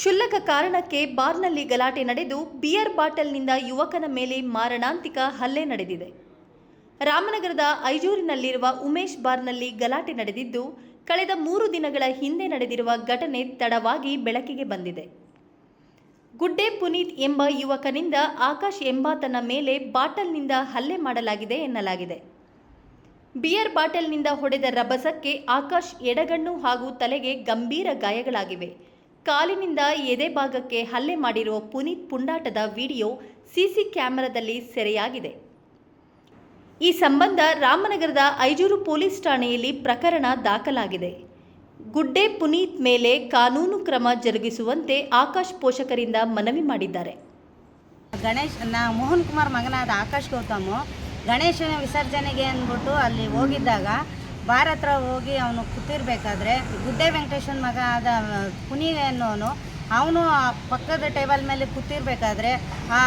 ಕ್ಷುಲ್ಲಕ ಕಾರಣಕ್ಕೆ ಬಾರ್ನಲ್ಲಿ ಗಲಾಟೆ ನಡೆದು ಬಿಯರ್ ಬಾಟಲ್ನಿಂದ ಯುವಕನ ಮೇಲೆ ಮಾರಣಾಂತಿಕ ಹಲ್ಲೆ ನಡೆದಿದೆ. ರಾಮನಗರದ ಐಜೂರಿನಲ್ಲಿರುವ ಉಮೇಶ್ ಬಾರ್ನಲ್ಲಿ ಗಲಾಟೆ ನಡೆದಿದ್ದು, ಕಳೆದ ಮೂರು ದಿನಗಳ ಹಿಂದೆ ನಡೆದಿರುವ ಘಟನೆ ತಡವಾಗಿ ಬೆಳಕಿಗೆ ಬಂದಿದೆ. ಗುಡ್ಡೆ ಪುನೀತ್ ಎಂಬ ಯುವಕನಿಂದ ಆಕಾಶ್ ಎಂಬಾತನ ಮೇಲೆ ಬಾಟಲ್ನಿಂದ ಹಲ್ಲೆ ಮಾಡಲಾಗಿದೆ ಎನ್ನಲಾಗಿದೆ. ಬಿಯರ್ ಬಾಟಲ್ನಿಂದ ಹೊಡೆದ ರಭಸಕ್ಕೆ ಆಕಾಶ್ ಎಡಗಣ್ಣು ಹಾಗೂ ತಲೆಗೆ ಗಂಭೀರ ಗಾಯಗಳಾಗಿವೆ. ಕಾಲಿನಿಂದ ಎದೆ ಭಾಗಕ್ಕೆ ಹಲ್ಲೆ ಮಾಡಿರುವ ಪುನೀತ್ ಪುಂಡಾಟದ ವಿಡಿಯೋ ಸಿಸಿ ಕ್ಯಾಮೆರಾದಲ್ಲಿ ಸೆರೆಯಾಗಿದೆ. ಈ ಸಂಬಂಧ ರಾಮನಗರದ ಐಜೂರು ಪೊಲೀಸ್ ಠಾಣೆಯಲ್ಲಿ ಪ್ರಕರಣ ದಾಖಲಾಗಿದೆ. ಗುಡ್ಡೆ ಪುನೀತ್ ಮೇಲೆ ಕಾನೂನು ಕ್ರಮ ಜರುಗಿಸುವಂತೆ ಆಕಾಶ್ ಪೋಷಕರಿಂದ ಮನವಿ ಮಾಡಿದ್ದಾರೆ. ಗಣೇಶ್ ನಾ ಮೋಹನ್ ಕುಮಾರ್ ಮಗನಾದ ಆಕಾಶ್ ಗೌತಮ್ ಗಣೇಶನ ವಿಸರ್ಜನೆಗೆ ಅಂದ್ಬಿಟ್ಟು ಅಲ್ಲಿ ಹೋಗಿದ್ದಾಗ ಬಾರ್ ಹತ್ರ ಹೋಗಿ ಅವನು ಕೂತಿರ್ಬೇಕಾದ್ರೆ ಗುಡ್ಡೆ ವೆಂಕಟೇಶನ್ ಮಗ ಆದ ಪುನಿ ಅನ್ನೋನು, ಅವನು ಪಕ್ಕದ ಟೇಬಲ್ ಮೇಲೆ ಕೂತಿರ್ಬೇಕಾದ್ರೆ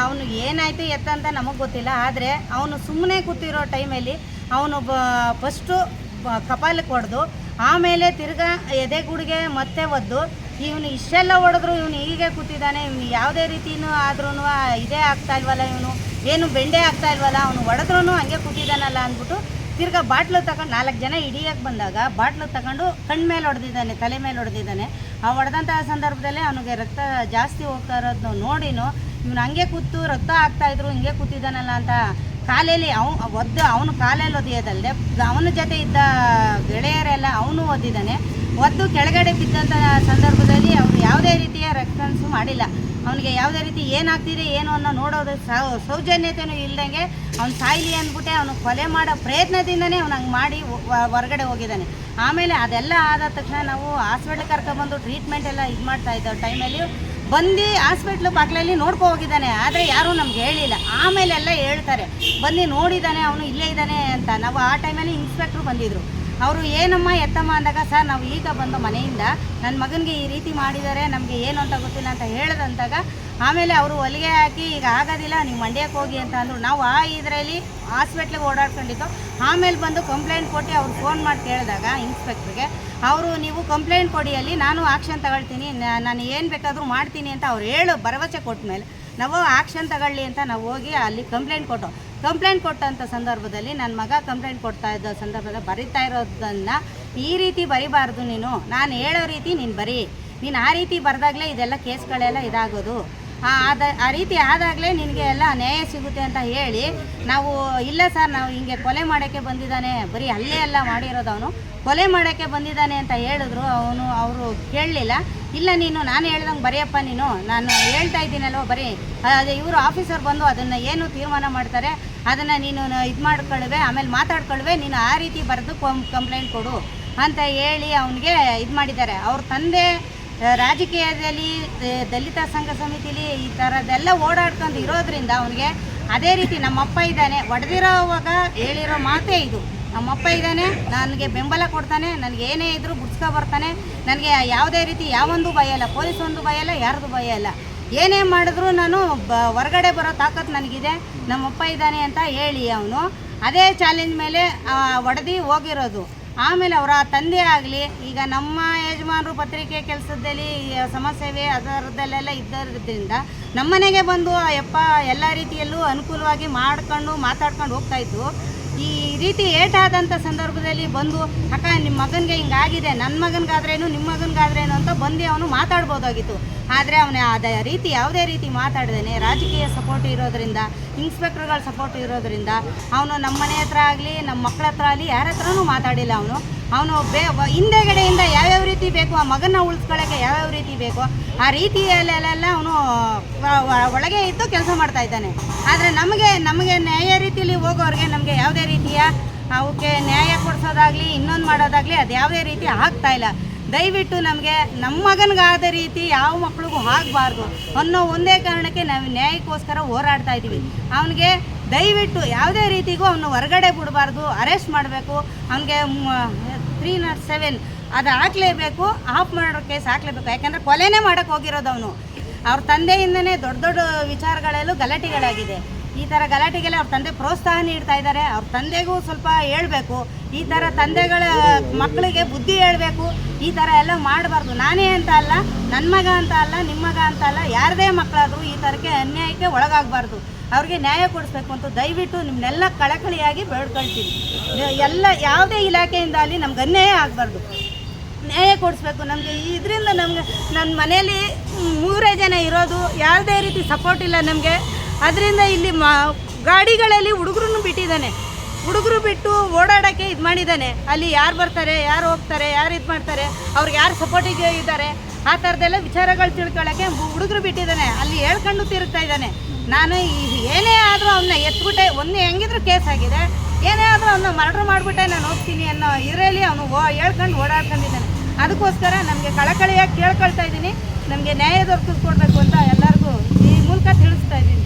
ಅವನು ಏನಾಯಿತು ಎತ್ತ ಅಂತ ನಮಗೆ ಗೊತ್ತಿಲ್ಲ, ಆದರೆ ಅವನು ಸುಮ್ಮನೆ ಕೂತಿರೋ ಟೈಮಲ್ಲಿ ಅವನು ಬ ಫಸ್ಟು ಕಪಾಲಕ್ಕೆ ಹೊಡೆದು ಆಮೇಲೆ ತಿರ್ಗಾ ಎದೆಗೂಡಿಗೆ ಮತ್ತೆ ಒದ್ದು, ಇವನು ಇಷ್ಟೆಲ್ಲ ಹೊಡೆದ್ರು, ಇವನು ಹೀಗೆ ಕೂತಿದ್ದಾನೆ, ಇವನು ಯಾವುದೇ ರೀತಿನೂ ಆದ್ರೂ ಇದೇ ಆಗ್ತಾ ಇಲ್ವಲ್ಲ, ಇವನು, ಏನು ಬೆಂಡೆ ಆಗ್ತಾ ಇಲ್ವಲ್ಲ, ಅವನು ಹೊಡೆದ್ರೂ ಹಂಗೆ ಕೂತಿದ್ದಾನಲ್ಲ ಅಂದ್ಬಿಟ್ಟು ತಿರ್ಗಾ ಬಾಟ್ಲು ತಗೊಂಡು ನಾಲ್ಕು ಜನ ಹಿಡಿಯಕ್ಕೆ ಬಂದಾಗ ಬಾಟ್ಲು ತಗೊಂಡು ಕಣ್ಣು ಮೇಲೆ ಹೊಡೆದಿದ್ದಾನೆ, ತಲೆ ಮೇಲೆ ಹೊಡೆದಿದ್ದಾನೆ. ಆ ಹೊಡೆದಂತಹ ಸಂದರ್ಭದಲ್ಲಿ ಅವನಿಗೆ ರಕ್ತ ಜಾಸ್ತಿ ಹೋಗ್ತಾ ಇರೋದು ನೋಡಿನೂ ಇವನು ಹಂಗೆ ಕೂತು ರಕ್ತ ಆಗ್ತಾ ಇದ್ರು, ಹಿಂಗೆ ಕೂತಿದ್ದಾನಲ್ಲ ಅಂತ ಕಾಲೇಲಿ ಅವನು ಒದ್ದು ಅವನು ಕಾಲಲ್ಲಿ ಒದೆಯೋದಲ್ಲದೆ ಅವನ ಜೊತೆ ಇದ್ದ ಗೆಳೆಯರೆಲ್ಲ ಅವನು ಒದ್ದಿದ್ದಾನೆ ಒದ್ದು ಕೆಳಗಡೆ ಬಿದ್ದಂಥ ಸಂದರ್ಭದಲ್ಲಿ ಅವನು ಯಾವುದೇ ರೀತಿಯ ರೆಸ್ಪಾನ್ಸು ಮಾಡಿಲ್ಲ. ಅವನಿಗೆ ಯಾವುದೇ ರೀತಿ ಏನಾಗ್ತಿದೆ, ಏನು ಅನ್ನೋ ನೋಡೋದು ಸೌಜನ್ಯತೆಯೂ ಇಲ್ದಂಗೆ ಅವ್ನು ಸಾಯ್ಲಿ ಅಂದ್ಬಿಟ್ಟೆ ಅವನು ಕೊಲೆ ಮಾಡೋ ಪ್ರಯತ್ನದಿಂದನೇ ಅವ್ನು ಹಂಗೆ ಮಾಡಿ ಹೊರಗಡೆ ಹೋಗಿದ್ದಾನೆ. ಆಮೇಲೆ ಅದೆಲ್ಲ ಆದ ತಕ್ಷಣ ನಾವು ಹಾಸ್ಪಿಟ್ಲಿಗೆ ಕರ್ಕೊಬಂದು ಟ್ರೀಟ್ಮೆಂಟ್ ಎಲ್ಲ ಇದು ಮಾಡ್ತಾ ಇದ್ದೋ ಟೈಮಲ್ಲಿ ಬಂದು ಹಾಸ್ಪಿಟ್ಲು ಬಾಗ್ಲಲ್ಲಿ ನೋಡ್ಕೊ ಹೋಗಿದ್ದಾನೆ. ಆದರೆ ಯಾರೂ ನಮ್ಗೆ ಹೇಳಿಲ್ಲ. ಆಮೇಲೆ ಎಲ್ಲ ಹೇಳ್ತಾರೆ, ಬಂದು ನೋಡಿದ್ದಾನೆ, ಅವನು ಇಲ್ಲೇ ಇದ್ದಾನೆ ಅಂತ. ನಾವು ಆ ಟೈಮಲ್ಲಿ ಇನ್ಸ್ಪೆಕ್ಟ್ರು ಬಂದಿದ್ರು. ಅವರು ಏನಮ್ಮ ಎತ್ತಮ್ಮ ಅಂದಾಗ, ಸರ್, ನಾವು ಈಗ ಬಂದು ಮನೆಯಿಂದ ನನ್ನ ಮಗನಿಗೆ ಈ ರೀತಿ ಮಾಡಿದ್ದಾರೆ ನಮಗೆ ಏನು ಅಂತ ಗೊತ್ತಿಲ್ಲ ಅಂತ ಹೇಳಿದಂತಾಗ, ಆಮೇಲೆ ಅವರು ಹೊಲಿಗೆ ಹಾಕಿ, ಈಗ ಆಗೋದಿಲ್ಲ, ನೀವು ಮಂಡ್ಯಕ್ಕೆ ಹೋಗಿ ಅಂತ ಅಂದರು. ನಾವು ಆ ಇದರಲ್ಲಿ ಹಾಸ್ಪಿಟ್ಲಿಗೆ ಓಡಾಡ್ಕೊಂಡಿತ್ತು ಆಮೇಲೆ ಬಂದು ಕಂಪ್ಲೇಂಟ್ ಕೊಟ್ಟು ಅವ್ರು ಫೋನ್ ಮಾಡಿ ಕೇಳಿದಾಗ ಇನ್ಸ್ಪೆಕ್ಟ್ರಿಗೆ ಅವರು ನೀವು ಕಂಪ್ಲೇಂಟ್ ಕೊಡಿ, ಅಲ್ಲಿ ನಾನು ಆಕ್ಷನ್ ತಗೊಳ್ತೀನಿ. ನಾನು ಏನು ಬೇಕಾದರೂ ಮಾಡ್ತೀನಿ ಅಂತ ಅವ್ರು ಹೇಳು ಭರವಸೆ ಕೊಟ್ಟ ಮೇಲೆ ನಾವು ಆಕ್ಷನ್ ತಗೊಳ್ಳಿ ಅಂತ ನಾವು ಹೋಗಿ ಅಲ್ಲಿ ಕಂಪ್ಲೇಂಟ್ ಕೊಟ್ಟು. ಕಂಪ್ಲೇಂಟ್ ಕೊಟ್ಟಂಥ ಸಂದರ್ಭದಲ್ಲಿ ನನ್ನ ಮಗ ಕಂಪ್ಲೇಂಟ್ ಕೊಡ್ತಾ ಇದ್ದ ಸಂದರ್ಭದಲ್ಲಿ ಬರಿತಾ ಇರೋದನ್ನು ಈ ರೀತಿ ಬರಿಬಾರ್ದು ನೀನು. ನಾನು ಹೇಳೋ ರೀತಿ ನೀನು ಬರಿ. ನೀನು ಆ ರೀತಿ ಬರೆದಾಗಲೇ ಇದೆಲ್ಲ ಕೇಸ್ಗಳೆಲ್ಲ ಇದಾಗೋದು. ಆ ಅದ ಆ ರೀತಿ ಆದಾಗಲೇ ನಿನಗೆ ಎಲ್ಲ ನ್ಯಾಯ ಸಿಗುತ್ತೆ ಅಂತ ಹೇಳಿ ನಾವು, ಇಲ್ಲ ಸರ್, ನಾವು ಹಿಂಗೆ ಕೊಲೆ ಮಾಡೋಕ್ಕೆ ಬಂದಿದ್ದಾನೆ, ಬರೀ ಅಲ್ಲೇ ಎಲ್ಲ ಮಾಡಿರೋದು ಅವನು. ಕೊಲೆ ಮಾಡೋಕ್ಕೆ ಬಂದಿದ್ದಾನೆ ಅಂತ ಹೇಳಿದ್ರು, ಅವನು, ಅವರು ಕೇಳಲಿಲ್ಲ. ಇಲ್ಲ ನೀನು, ನಾನು ಹೇಳ್ದಂಗೆ ಬರೆಯಪ್ಪ ನೀನು. ನಾನು ಹೇಳ್ತಾ ಇದ್ದೀನಲ್ವ, ಬರೀ. ಅದೇ ಇವರು ಆಫೀಸರ್ ಬಂದು ಅದನ್ನು ಏನು ತೀರ್ಮಾನ ಮಾಡ್ತಾರೆ, ಅದನ್ನು ನೀನು ಇದು ಮಾಡ್ಕೊಳ್ವೆ ಆಮೇಲೆ ಮಾತಾಡ್ಕೊಳ್ವೆ ನೀನು ಆ ರೀತಿ ಬರೆದು ಕಂಪ್ಲೇಂಟ್ ಕೊಡು ಅಂತ ಹೇಳಿ ಅವನಿಗೆ ಇದು ಮಾಡಿದ್ದಾರೆ. ಅವ್ರ ತಂದೆ ರಾಜಕೀಯದಲ್ಲಿ ದಲಿತ ಸಂಘ ಸಮಿತಿಲಿ ಈ ಥರದ್ದೆಲ್ಲ ಓಡಾಡ್ಕೊಂಡು ಇರೋದ್ರಿಂದ ಅವನಿಗೆ ಅದೇ ರೀತಿ ನಮ್ಮಪ್ಪ ಇದ್ದಾನೆ. ಒಡೆದಿರೋವಾಗ ಹೇಳಿರೋ ಮಾತೇ ಇದು. ನಮ್ಮಪ್ಪ ಇದ್ದಾನೆ, ನನಗೆ ಬೆಂಬಲ ಕೊಡ್ತಾನೆ, ನನಗೆ ಏನೇ ಇದ್ರೂ ಗುಡ್ಸ್ಕೊ ಬರ್ತಾನೆ. ನನಗೆ ಯಾವುದೇ ರೀತಿ ಯಾವೊಂದು ಭಯ ಇಲ್ಲ ಪೊಲೀಸ್ ಒಂದು ಭಯ ಇಲ್ಲ ಯಾರ್ದು ಭಯ ಇಲ್ಲ ಏನೇ ಮಾಡಿದ್ರು ನಾನು ಬ, ಹೊರಗಡೆ ಬರೋ ತಾಕತ್ತು ನನಗಿದೆ. ನಮ್ಮಪ್ಪ ಇದ್ದಾನೆ ಅಂತ ಹೇಳಿ ಅವನು. ಅದೇ ಚಾಲೆಂಜ್ ಮೇಲೆ ಒಡೆದು ಹೋಗಿರೋದು. ಆಮೇಲೆ ಅವರ ತಂದೆ ಆಗಲಿ, ಈಗ ನಮ್ಮ ಯಜಮಾನರು ಪತ್ರಿಕೆ ಕೆಲಸದಲ್ಲಿ ಸಮಸ್ಯೆವೇ ಅದರದಲ್ಲೆಲ್ಲ ಇದ್ದದ್ರಿಂದ ನಮ್ಮನೆಗೆ ಬಂದು ಯಪ್ಪ ಎಲ್ಲ ರೀತಿಯಲ್ಲೂ ಅನುಕೂಲವಾಗಿ ಮಾಡ್ಕೊಂಡು ಮಾತಾಡ್ಕೊಂಡು ಹೋಗ್ತಾ ಇದ್ದು ಈ ರೀತಿ ಏಟಾದಂಥ ಸಂದರ್ಭದಲ್ಲಿ ಬಂದು, ಅಕ್ಕ ನಿಮ್ಮ ಮಗನಿಗೆ ಹಿಂಗಾಗಿದೆ ನನ್ನ ಮಗನಿಗಾದ್ರೇನು ನಿಮ್ಮ ಮಗನಿಗಾದ್ರೇನು ಅಂತ ಬಂದು ಅವನು ಮಾತಾಡ್ಬೋದಾಗಿತ್ತು. ಆದರೆ ಅವನ ಅದ ರೀತಿ, ಯಾವುದೇ ರೀತಿ ಮಾತಾಡ್ದೇನೆ, ರಾಜಕೀಯ ಸಪೋರ್ಟ್ ಇರೋದರಿಂದ, ಇನ್ಸ್ಪೆಕ್ಟರ್ಗಳ ಸಪೋರ್ಟ್ ಇರೋದರಿಂದ, ಅವನು ನಮ್ಮ ಮನೆ ಹತ್ರ ಆಗಲಿ, ನಮ್ಮ ಮಕ್ಕಳ ಹತ್ರ ಆಗಲಿ, ಯಾರ ಹತ್ರನೂ ಮಾತಾಡಿಲ್ಲ ಅವನು. ಅವನು ಬೇ, ಹಿಂದೆಗಡೆಯಿಂದ ರೀತಿ ಬೇಕು ಆ ಮಗನ ಉಳಿಸ್ಕೊಳ್ಳೋಕೆ ಯಾವ್ಯಾವ ರೀತಿ ಬೇಕು? ಆ ರೀತಿಯಲ್ಲೆಲ್ಲ ಅವನು ಒಳಗೆ ಇದ್ದು ಕೆಲಸ ಮಾಡ್ತಾ ಇದ್ದಾನೆ. ಆದರೆ ನಮಗೆ ನಮಗೆ ನ್ಯಾಯ ರೀತಿಯಲ್ಲಿ ಹೋಗೋರಿಗೆ ನಮಗೆ ಯಾವುದೇ ರೀತಿಯ ಅವಕ್ಕೆ ನ್ಯಾಯ ಕೊಡಿಸೋದಾಗಲಿ, ಇನ್ನೊಂದು ಮಾಡೋದಾಗಲಿ ಅದು ಯಾವುದೇ ರೀತಿ ಆಗ್ತಾ ಇಲ್ಲ. ದಯವಿಟ್ಟು ನಮಗೆ ನಮ್ಮ ಮಗನಿಗಾದ ರೀತಿ ಯಾವ ಮಕ್ಳಿಗೂ ಆಗಬಾರ್ದು ಅನ್ನೋ ಒಂದೇ ಕಾರಣಕ್ಕೆ ನಾವು ನ್ಯಾಯಕ್ಕೋಸ್ಕರ ಹೋರಾಡ್ತಾ ಇದ್ದೀವಿ ಅವನಿಗೆ ದಯವಿಟ್ಟು ಯಾವುದೇ ರೀತಿಗೂ ಅವನು ಹೊರಗಡೆ ಬಿಡಬಾರ್ದು, ಅರೆಸ್ಟ್ ಮಾಡಬೇಕು. ಅವನಿಗೆ ತ್ರೀ ನಾಟ್ ಸೆವೆನ್ ಅದು ಹಾಕ್ಲೇಬೇಕು ಆಫ್ ಮಾಡೋ ಕೇಸ್ ಹಾಕ್ಲೇಬೇಕು ಯಾಕಂದರೆ ಕೊಲೆನೇ ಮಾಡೋಕ್ಕೆ ಹೋಗಿರೋದು ಅವನು. ಅವ್ರ ತಂದೆಯಿಂದನೇ ದೊಡ್ಡ ದೊಡ್ಡ ವಿಚಾರಗಳಲ್ಲೂ ಗಲಾಟೆಗಳಾಗಿದೆ. ಈ ಥರ ಗಲಾಟೆಗೆಲ್ಲ ಅವ್ರ ತಂದೆ ಪ್ರೋತ್ಸಾಹ ನೀಡ್ತಾ ಇದ್ದಾರೆ ಅವ್ರ ತಂದೆಗೂ ಸ್ವಲ್ಪ ಹೇಳ್ಬೇಕು. ಈ ಥರ ತಂದೆಗಳ ಮಕ್ಕಳಿಗೆ ಬುದ್ಧಿ ಹೇಳಬೇಕು. ಈ ಥರ ಎಲ್ಲ ಮಾಡಬಾರ್ದು. ನಾನೇ ಅಂತ ಅಲ್ಲ ನನ್ನ ಮಗ ಅಂತ ಅಲ್ಲ ನಿಮ್ಮ ಮಗ ಅಂತ ಅಲ್ಲ, ಯಾರದೇ ಮಕ್ಕಳಾದರೂ ಈ ಥರಕ್ಕೆ ಅನ್ಯಾಯಕ್ಕೆ ಒಳಗಾಗಬಾರ್ದು. ಅವ್ರಿಗೆ ನ್ಯಾಯ ಕೊಡಿಸ್ಬೇಕು ಅಂತ ದಯವಿಟ್ಟು ನಿಮ್ಮನ್ನೆಲ್ಲ ಕಳಕಳಿಯಾಗಿ ಬೇಡ್ಕೊಳ್ತೀನಿ ಎಲ್ಲ, ಯಾವುದೇ ಇಲಾಖೆಯಿಂದ ಅಲ್ಲಿ ನಮ್ಗೆ ಅನ್ಯಾಯ ಆಗಬಾರ್ದು. ನ್ಯಾಯ ಕೊಡಿಸ್ಬೇಕು. ನಮಗೆ ಇದರಿಂದ ನಮಗೆ ನನ್ನ ಮನೆಯಲ್ಲಿ ಮೂರೇ ಜನ ಇರೋದು, ಯಾವುದೇ ರೀತಿ ಸಪೋರ್ಟ್ ಇಲ್ಲ ನಮಗೆ. ಅದರಿಂದ ಇಲ್ಲಿ ಮಾ, ಗಾಡಿಗಳಲ್ಲಿ ಹುಡುಗರನ್ನು ಬಿಟ್ಟಿದ್ದಾನೆ. ಹುಡುಗರು ಬಿಟ್ಟು ಓಡಾಡೋಕ್ಕೆ ಇದು ಮಾಡಿದ್ದಾನೆ. ಅಲ್ಲಿ ಯಾರು ಬರ್ತಾರೆ, ಯಾರು ಹೋಗ್ತಾರೆ, ಯಾರು ಇದು ಮಾಡ್ತಾರೆ, ಅವ್ರಿಗೆ ಯಾರು ಸಪೋರ್ಟಿಗೆ ಇದ್ದಾರೆ, ಆ ಥರದ್ದೆಲ್ಲ ವಿಚಾರಗಳು ತಿಳ್ಕೊಳ್ಳೋಕ್ಕೆ ಹುಡುಗರು ಬಿಟ್ಟಿದ್ದಾನೆ. ಅಲ್ಲಿ ಹೇಳ್ಕೊಂಡು ತಿರುಗ್ತಾ ಇದ್ದಾನೆ. ನಾನು ಏನೇ ಆದರೂ ಅವನ್ನ ಎತ್ಬಿಟ್ಟೆ, ಒಂದು ಹೆಂಗಿದ್ರು ಕೇಸ್ ಆಗಿದೆ. ಏನೇ ಆದರೂ ಅವನ್ನ ಮರ್ಡ್ರ್ ಮಾಡಿಬಿಟ್ಟೆ, ನಾನು ಹೋಗ್ತೀನಿ ಅನ್ನೋ ಇದರಲ್ಲಿ ಅವನು ಓ ಹೇಳ್ಕೊಂಡು ಓಡಾಡ್ಕೊಂಡಿದ್ದಾನೆ. ಅದಕ್ಕೋಸ್ಕರ ನಮಗೆ ಕಳಕಳಿಯಾಗಿ ಕೇಳ್ಕೊಳ್ತಾ ಇದ್ದೀನಿ. ನಮಗೆ ನ್ಯಾಯ ದೊರಕಿಸ್ಕೊಡ್ಬೇಕು ಅಂತ ಎಲ್ಲರಿಗೂ ಈ ಮೂಲಕ ತಿಳಿಸ್ತಾ ಇದ್ದೀನಿ.